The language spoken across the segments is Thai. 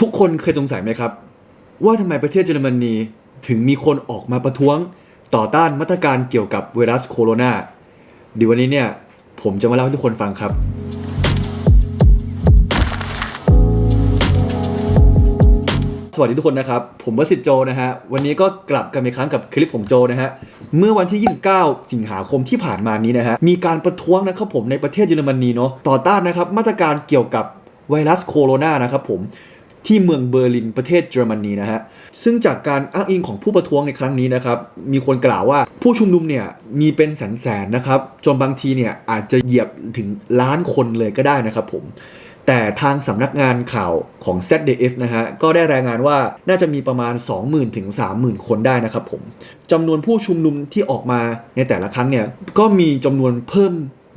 ทุกคนเคยสงสัยไหมครับ ว่าทำไมประเทศเยอรมนีถึงมีคนออกมาประท้วงต่อต้านมาตรการเกี่ยวกับไวรัสโคโรนาดีววันนี้เนี่ยผมจะมาเล่าให้ทุกคนฟังครับ สวัสดีทุกคนนะครับ ผมวสิทธิ์โจนะฮะ วันนี้ก็กลับกันอีกครั้งกับคลิปของโจนะฮะ เมื่อวันที่ 29 สิงหาคมที่ผ่านมานี้นะฮะ มีการประท้วงนะครับผมในประเทศเยอรมนีเนาะต่อต้านนะครับมาตรการเกี่ยวกับไวรัสโคโรนานะครับผม ที่เมืองเบอร์ลินประเทศเยอรมนีนะฮะซึ่งจากการอ้างอิงของผู้ประท้วงในครั้งนี้นะครับมีคนกล่าวว่าผู้ชุมนุมเนี่ยมีเป็นแสนๆนะครับจนบางทีเนี่ยอาจจะเหยียบถึงล้านคนเลยก็ได้นะครับผมแต่ทางสำนักงานข่าวของ ZDF นะฮะ ก็ได้รายงานว่าน่าจะมีประมาณ 20,000 ถึง 30,000 คนได้นะครับผมจำนวนผู้ชุมนุมที่ออกมาในแต่ละครั้งเนี่ย ก็มีจำนวนเพิ่ม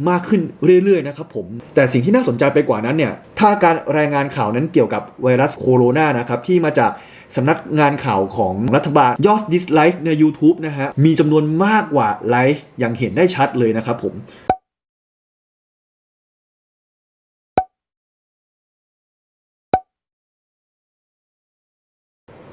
มากขึ้นเรื่อยๆนะครับผมแต่สิ่งที่น่าสนใจไปกว่านั้นเนี่ยถ้าการรายงานข่าวนั้นเกี่ยวกับไวรัสโคโรนานะครับที่มาจากสำนักงานข่าวของรัฐบาลยอดดิสไลค์ใน YouTube นะฮะมีจำนวนมากกว่าไลค์อย่างเห็นได้ชัดเลยนะครับผม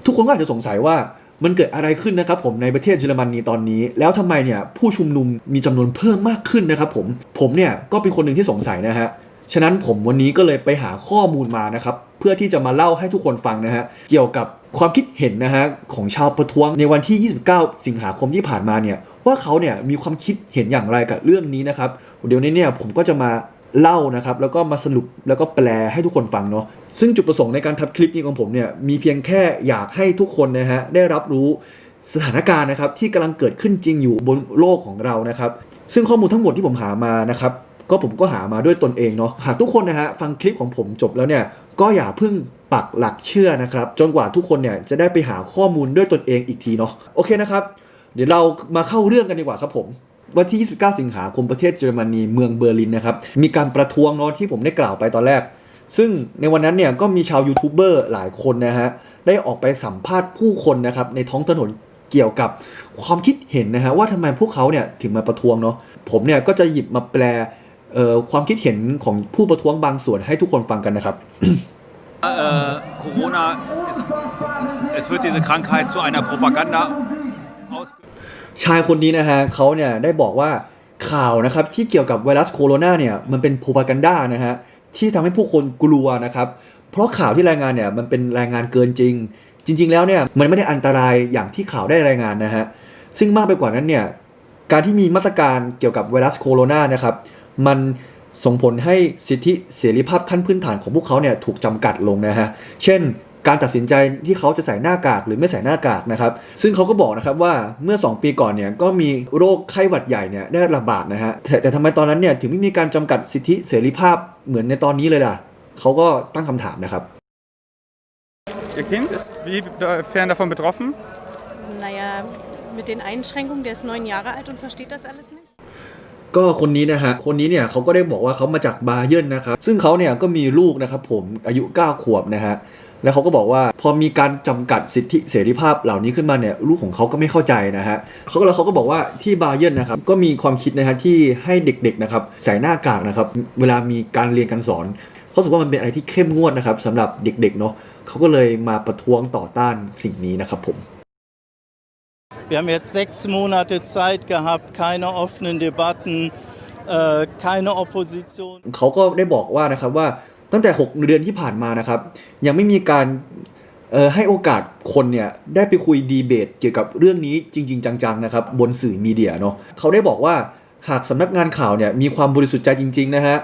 ทุกคนก็อาจจะสงสัยว่า มันเกิดอะไรขึ้นนะครับผมในประเทศเยอรมนีตอนนี้ แล้วทำไมเนี่ยผู้ชุมนุมมีจำนวนเพิ่มมากขึ้นนะครับผมผมเนี่ยก็เป็นคนหนึ่งที่สงสัยนะฮะฉะนั้นผมวันนี้ก็เลยไปหาข้อมูลมานะครับเพื่อที่จะมาเล่าให้ทุกคนฟังนะฮะเกี่ยวกับความคิดเห็นนะฮะของชาวประท้วงในวันที่ 29 สิงหาคมที่ผ่านมาเนี่ยว่าเขาเนี่ยมีความคิดเห็นอย่างไรกับเรื่องนี้นะครับเดี๋ยวนี้เนี่ยผมก็จะมา เล่านะครับ แล้วก็มาสรุปแล้วก็แปลให้ทุกคนฟังเนาะซึ่งจุดประสงค์ในการทำคลิปนี้ของผมเนี่ยมีเพียงแค่อยากให้ทุกคนนะฮะได้รับรู้สถานการณ์นะครับที่กำลังเกิดขึ้นจริงอยู่บนโลกของเรานะครับ ซึ่งข้อมูลทั้งหมดที่ผมหามานะครับก็ผมก็หามาด้วยตนเองเนาะหากทุกคนนะฮะฟังคลิปของผมจบแล้วเนี่ยก็อย่าเพิ่งปักหลักเชื่อนะครับ จนกว่าทุกคนเนี่ยจะได้ไปหาข้อมูลด้วยตนเองอีกทีเนาะโอเคนะครับ เดี๋ยวเรามาเข้าเรื่องกันดีกว่าครับผม วันที่ 29 สิงหาคมประเทศเยอรมนีเมืองเบอร์ลินนะครับ มีการประท้วงเนาะที่ผมได้กล่าวไปตอนแรก ซึ่งในวันนั้นเนี่ยก็มีชาวยูทูบเบอร์หลายคนนะฮะ ได้ออกไปสัมภาษณ์ผู้คนนะครับในท้องถนนเกี่ยวกับความคิดเห็นนะฮะว่าทำไมพวกเขาเนี่ยถึงมาประท้วงเนาะผมเนี่ยก็จะหยิบมาแปลความคิดเห็นของผู้ประท้วงบางส่วนให้ทุกคนฟังกันนะครับ Corona, es wird diese Krankheit zu einer Propaganda ausge ชายคนนี้นะฮะเขาเนี่ยได้บอกว่าข่าวนะครับที่เกี่ยวกับไวรัสโคโรนาเนี่ยมันเป็นโพปากันดานะฮะที่ทำให้ผู้คนกลัวนะครับเพราะข่าวที่รายงานเนี่ยมันเป็นรายงานเกินจริง จริง ๆ แล้วเนี่ยมันไม่ได้อันตรายอย่างที่ข่าวได้รายงานนะฮะซึ่งมากไปกว่านั้นเนี่ยการที่มีมาตรการเกี่ยวกับไวรัสโคโรนานะครับมันส่งผลให้สิทธิเสรีภาพขั้นพื้นฐานของพวกเขาเนี่ยถูกจำกัดลงนะฮะ เช่น การตัดสินใจที่เขาจะใส่หน้ากากหรือไม่ใส่หน้ากากนะครับ ซึ่งเขาก็บอกนะครับว่าเมื่อ 2 ปีก่อนเนี่ยก็มีโรคไข้หวัดใหญ่เนี่ยได้ระบาดนะฮะแต่แต่ทำไมตอนนั้นเนี่ยถึงไม่มีการจำกัดสิทธิเสรีภาพเหมือนในตอนนี้เลยล่ะเขาก็ตั้งคำถามนะครับ Ihr Kind ist wiefern davon betroffen? Naja, mit den Einschränkungen, der ist neun Jahre alt und versteht das alles nicht. ก็คนนี้นะฮะ คนนี้เนี่ยเขาก็ได้บอกว่าเขามาจากบาเยิร์นนะครับ ซึ่งเขาเนี่ยก็มีลูกนะครับผมอายุ 9 ขวบนะฮะ แล้วเขาก็บอกว่าพอมีการจำกัดสิทธิเสรีภาพเหล่านี้ขึ้นมาเนี่ยลูกของเขาก็ไม่เข้าใจนะฮะเขาก็แล้วเขาก็บอกว่าที่บาเยิร์นนะครับก็มีความคิดนะฮะที่ให้เด็กๆนะครับใส่หน้ากากนะครับเวลามีการเรียนการสอนเขาสึกว่ามันเป็นอะไรที่เข้มงวดนะครับสำหรับเด็กๆเนาะเขาก็เลยมาประท้วงต่อต้านสิ่งนี้นะครับผม Wir haben jetzt sechs Monate Zeit gehabt, keine offenen Debatten, äh, keine Opposition. เขาก็ได้บอกว่านะครับว่า ตั้งแต่ 6 เดือนที่ผ่านมานะครับ ยังไม่มีการให้โอกาสคนเนี่ยได้ไปคุยดีเบตเกี่ยวกับเรื่องนี้จริง ๆ จังๆนะครับบนสื่อมีเดียเนาะเขาได้บอกว่าหากสำนักงานข่าวเนี่ยมีความบริสุทธิ์ใจจริง ๆ นะฮะ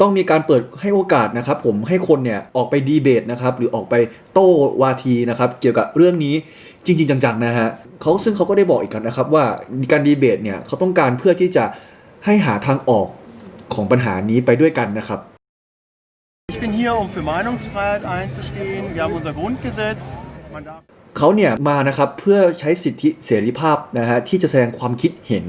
ต้องมีการเปิดให้โอกาสนะครับ ผมให้คนเนี่ยออกไปดีเบตนะครับ หรือออกไปโต้วาทีนะครับ เกี่ยวกับเรื่องนี้จริง ๆ จังๆนะฮะเขาซึ่งเขาก็ได้บอกอีกกันนะครับว่าการดีเบตเนี่ยเขาต้องการเพื่อที่จะให้หาทางออกของปัญหานี้ไปด้วยกันนะครับ Ich bin hier, um für Meinungsfreiheit einzustehen. Wir haben unser Grundgesetz. Man darf เขาเนี่ยมานะครับเพื่อใช้สิทธิเสรีภาพนะฮะที่จะแสดงความคิดเห็น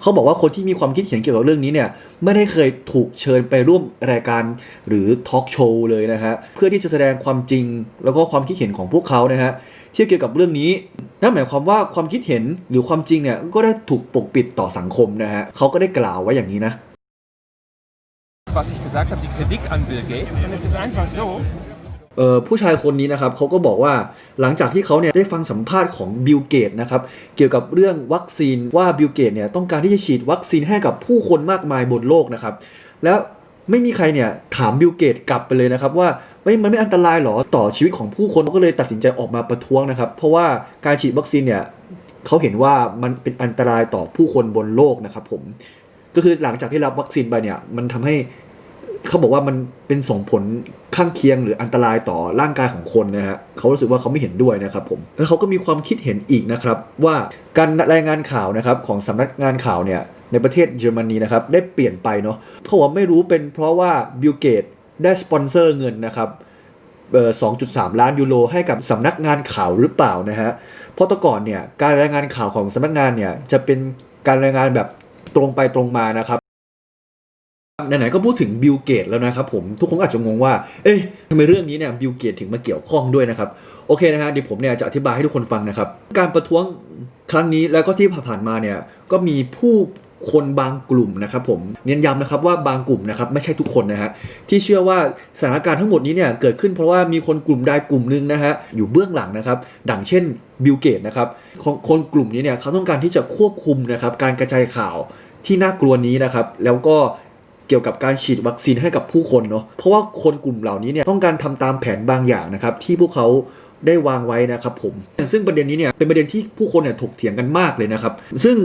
เขาบอกว่าคนที่มีความคิดเห็นเกี่ยวกับเรื่องนี้เนี่ยไม่ได้เคยถูกเชิญไปร่วมรายการหรือทอล์กโชว์เลยนะฮะเพื่อที่จะแสดงความจริงแล้วก็ความคิดเห็นของพวกเขานะฮะที่เกี่ยวกับเรื่องนี้นั่นหมายความว่าความคิดเห็นหรือความจริงเนี่ยก็ได้ถูกปกปิดต่อสังคมนะฮะเขาก็ได้กล่าวไว้อย่างนี้นะ was ich gesagt habe, die Kritik an Bill Gates. Und es ist einfach so, เอ่อผู้ชายคนนี้นะครับเขาก็บอกว่าหลังจากที่เขาเนี่ยได้ฟังสัมภาษณ์ของบิลเกตนะครับเกี่ยวกับเรื่องวัคซีนว่าบิลเกตเนี่ยต้องการที่จะฉีดวัคซีนให้กับผู้คนมากมายบนโลกนะครับแล้วไม่มีใครเนี่ยถามบิลเกตกลับไปเลยนะครับว่าไม่มันไม่อันตรายหรอต่อชีวิตของผู้คนเขาก็เลยตัดสินใจออกมาประท้วงนะครับเพราะว่าการฉีดวัคซีนเนี่ยเขาเห็นว่ามันเป็นอันตรายต่อผู้คนบนโลกนะครับผมก็คือหลังจากที่รับวัคซีนไปเนี่ยมันทำให้ เขาบอกว่ามันเป็นส่งผลข้างเคียงหรืออันตรายต่อร่างกายของคนนะฮะเขารู้สึกว่าเขาไม่เห็นด้วยนะครับผมแล้วเขาก็มีความคิดเห็นอีกนะครับว่าการรายงานข่าวนะครับของสำนักงานข่าวเนี่ยในประเทศเยอรมนีนะครับได้เปลี่ยนไปเนาะเขาบอกว่าไม่รู้เป็นเพราะว่าบิลเกตได้สปอนเซอร์เงินนะครับเอ่อ2.3 ล้านยูโรให้กับสำนักงานข่าวหรือเปล่านะฮะ เพราะแต่ก่อนเนี่ยการรายงานข่าวของสำนักงานเนี่ยจะเป็นการรายงานแบบตรงไปตรงมานะครับ ไหนๆก็พูดถึงบิลเกตแล้วนะครับผมทุกคนอาจจะงงว่า เอ้ยทำไมเรื่องนี้เนี่ยบิลเกตถึงมาเกี่ยวข้องด้วยนะครับ โอเคนะฮะเดี๋ยวผมเนี่ยจะอธิบายให้ทุกคนฟังนะครับ การประท้วงครั้งนี้แล้วก็ที่ผ่านมาเนี่ยก็มีผู้คนบางกลุ่มนะครับผมเน้นย้ำนะครับว่าบางกลุ่มนะครับไม่ใช่ทุกคนนะฮะที่เชื่อว่าสถานการณ์ทั้งหมดนี้เนี่ยเกิดขึ้นเพราะว่ามีคนกลุ่มใดกลุ่มหนึ่งนะฮะอยู่เบื้องหลังนะครับดังเช่นบิลเกตนะครับคนคนกลุ่มนี้เนี่ยเขาต้องการที่จะควบคุมนะครับการกระจายข่าวที่น่ากลัวนี้นะครับแล้วก็ เกี่ยวกับการฉีดวัคซีนให้กับผู้คนเนาะเพราะว่าคนกลุ่มเหล่านี้เนี่ยต้องการทำตามแผนบางอย่างนะครับที่พวกเขาได้วางไว้นะครับผม ซึ่งประเด็นนี้เนี่ยเป็นประเด็นที่ผู้คนเนี่ยถกเถียงกันมากเลยนะครับ ซึ่ง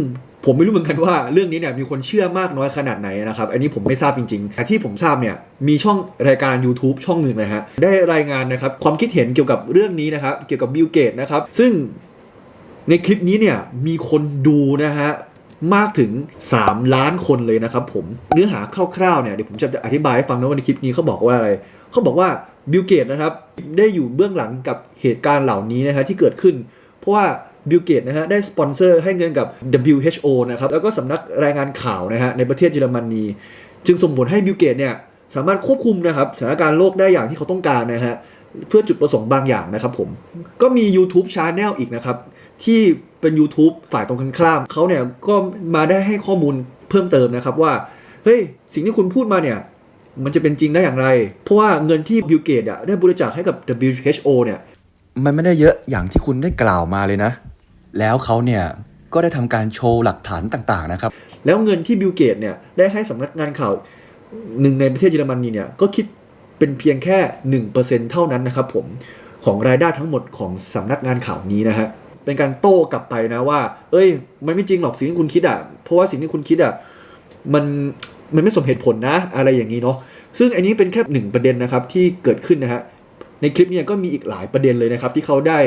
ผมไม่รู้เหมือนกันว่าเรื่องนี้เนี่ยมีคนเชื่อมากน้อยขนาดไหนนะครับ อันนี้ผมไม่ทราบจริงๆแต่ที่ผมทราบเนี่ยมีช่องรายการ YouTube ช่องหนึ่งนะฮะได้รายงานนะครับความคิดเห็นเกี่ยวกับเรื่องนี้นะครับเกี่ยวกับบิลเกตนะครับซึ่งในคลิปนี้เนี่ยมีคนดูนะฮะ มากถึง 3 ล้านคนเลยนะครับผมเนื้อหาคร่าวๆเนี่ยเดี๋ยวผมจะอธิบายให้ฟังนะว่าในคลิปนี้เขาบอกว่าอะไรเขาบอกว่าบิลเกตนะครับได้อยู่เบื้องหลังกับเหตุการณ์เหล่านี้นะฮะที่เกิดขึ้น เพราะว่าบิลเกตนะฮะได้สปอนเซอร์ให้เงินกับ WHO นะครับแล้วก็สำนักรายงานข่าวนะฮะในประเทศเยอรมนีจึงส่งผลให้บิลเกตเนี่ยสามารถควบคุมนะครับสถานการณ์โลกได้อย่างที่เขาต้องการนะฮะเพื่อจุดประสงค์บางอย่างนะครับผมก็มี YouTube Channel อีกนะครับที่ เป็น YouTube ฝ่ายตรงกันข้ามเขาเนี่ยก็มาได้ให้ข้อมูลเพิ่มเติมนะครับว่า เฮ้ย สิ่งที่คุณพูดมาเนี่ย มันจะเป็นจริงได้อย่างไร เพราะว่าเงินที่บิลเกตอะได้บริจาคให้กับ WHO เนี่ย มันไม่ได้เยอะอย่างที่คุณได้กล่าวมาเลยนะ แล้วเขาเนี่ยก็ได้ทำการโชว์หลักฐานต่างๆนะครับ แล้วเงินที่บิลเกตเนี่ยได้ให้สำนักงานข่าวหนึ่งในประเทศเยอรมนีเนี่ยก็คิดเป็นเพียงแค่ 1%เท่านั้นนะครับผมของรายได้ทั้งหมดของสำนักงานข่าวนี้นะฮะ เป็นการโต้กลับไปนะว่า เอ้ย มันไม่จริงหรอกสิ่งที่คุณคิดอะ เพราะว่าสิ่งที่คุณคิดอะ มันมันไม่สมเหตุผลนะ อะไรอย่างนี้เนาะ ซึ่งอันนี้เป็นแค่หนึ่งประเด็นนะครับที่เกิดขึ้นนะฮะ ในคลิปเนี่ยก็มีอีกหลายประเด็นเลยนะครับ ที่เขาได้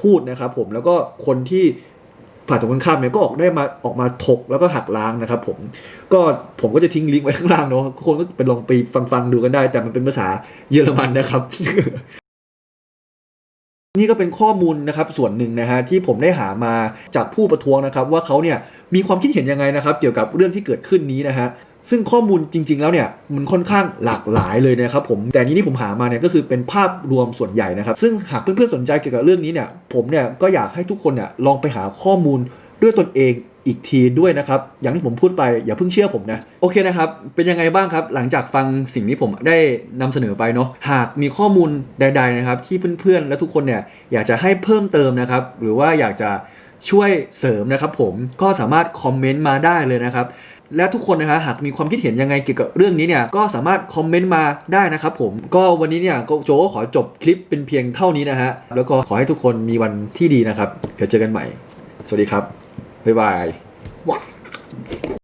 พูดนะครับผม แล้วก็คนที่ฝ่ายตรงข้ามเนี่ยก็ออกได้มาออกมาถกแล้วก็หักล้างนะครับผม ก็ผมก็จะทิ้งลิงก์ไว้ข้างล่างเนาะทุกคนก็ไปลองไปฟังฟังๆดูกันได้ แต่มันเป็นภาษาเยอรมันนะครับ นี่ก็เป็นข้อมูลนะครับส่วนหนึ่งนะฮะที่ผมได้หามาจากผู้ประท้วงนะครับ ว่าเขาเนี่ยมีความคิดเห็นยังไงนะครับ เกี่ยวกับเรื่องที่เกิดขึ้นนี้นะฮะซึ่งข้อมูลจริง ๆ แล้วเนี่ยมันค่อนข้างหลากหลายเลยนะครับผมแต่นนี้ที่ผมหามาเนี่ยก็คือเป็นภาพรวมส่วนใหญ่นะครับ ซึ่งหากเพื่อนๆสนใจเกี่ยวกับเรื่องนี้เนี่ยผมเนี่ยก็อยากให้ทุกคนเนี่ยลองไปหาข้อมูลด้วยตนเอง อีกทีด้วยนะครับ อย่างที่ผมพูดไปอย่าเพิ่งเชื่อผมนะ โอเคนะครับ เป็นยังไงบ้างครับ หลังจากฟังสิ่งที่ผมได้นำเสนอไปเนาะหากมีข้อมูลใด ๆนะครับ ที่เพื่อนๆและทุกคนเนี่ยอยากจะให้เพิ่มเติมนะครับ หรือว่าอยากจะช่วยเสริมนะครับ ผมก็สามารถคอมเมนต์มาได้เลยนะครับและทุกคนนะฮะหากมีความคิดเห็นยังไงเกี่ยวกับเรื่องนี้เนี่ยก็สามารถคอมเมนต์มาได้นะครับผมก็วันนี้เนี่ยก็โจก็ขอจบคลิปเป็นเพียงเท่านี้นะฮะแล้วก็ขอให้ทุกคนมีวันที่ดีนะครับ เดี๋ยวเจอกันใหม่ สวัสดีครับ บ๊ายบาย